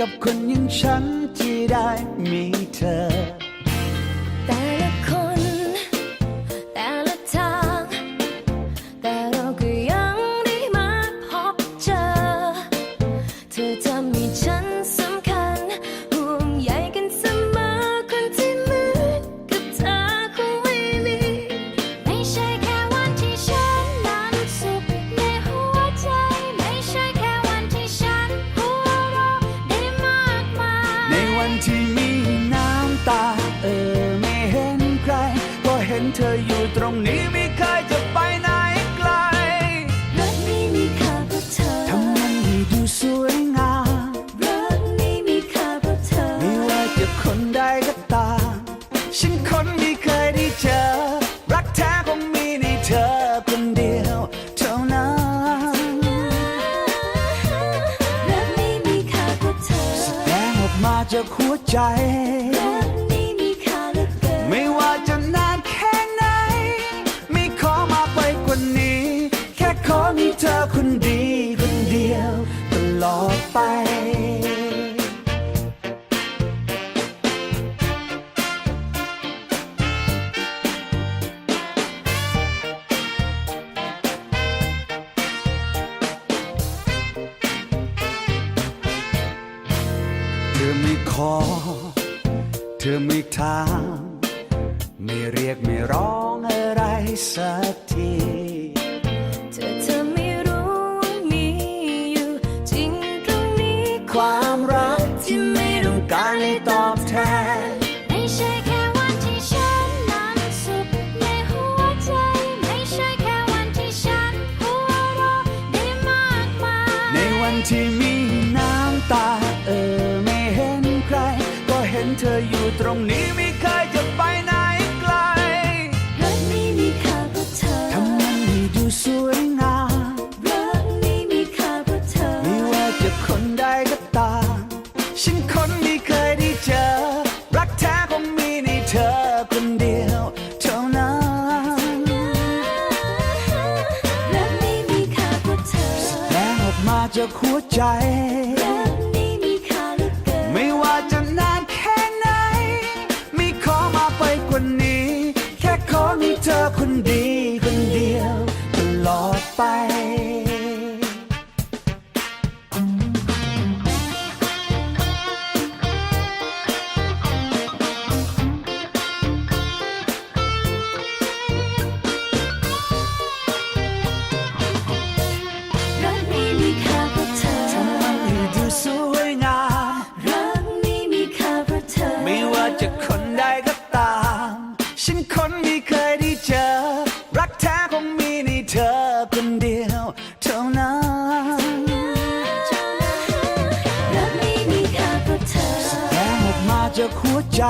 กับคนอย่างฉันที่ได้มีเธอ เธออยู่ตรงนี้ไม่เคยจะไปไหนไกลรักนี้มีค่าเพราะเธอทำมันให้ดูสวยงามรักนี้มีค่าเพราะเธอ ไม่ว่าจะคนใดก็ตามฉันคนไม่เคยได้เจอ รักแท้คงมีในเธอคนเดียวเท่านั้นรักนี้มีค่าเพราะเธอ แสดงออกมาจากหัวใจ ไป เธอไม่ขอ เธอไม่ถามไม่เรียกไม่ร้องอะไรสักที ที่ไม่ต้องการให้ตอบแทน ไม่ใช่แค่วันที่ฉันนั้นสุขในหัวใจ ไม่ใช่แค่วันที่ฉันหัวเราะได้มากมายในวันที่มีน้ำตา เออไม่เห็นใคร ก็เห็นเธออยู่ตรงนี้ไม่เคยจะไปไหนไกลรักนี้มีค่าเพราะเธอทำมันให้ดูสวย จากหัวใจ คนเดียวเท่านั้นรักนี้มีค่าเพราะเธอแรงออกมาจากหัวใจ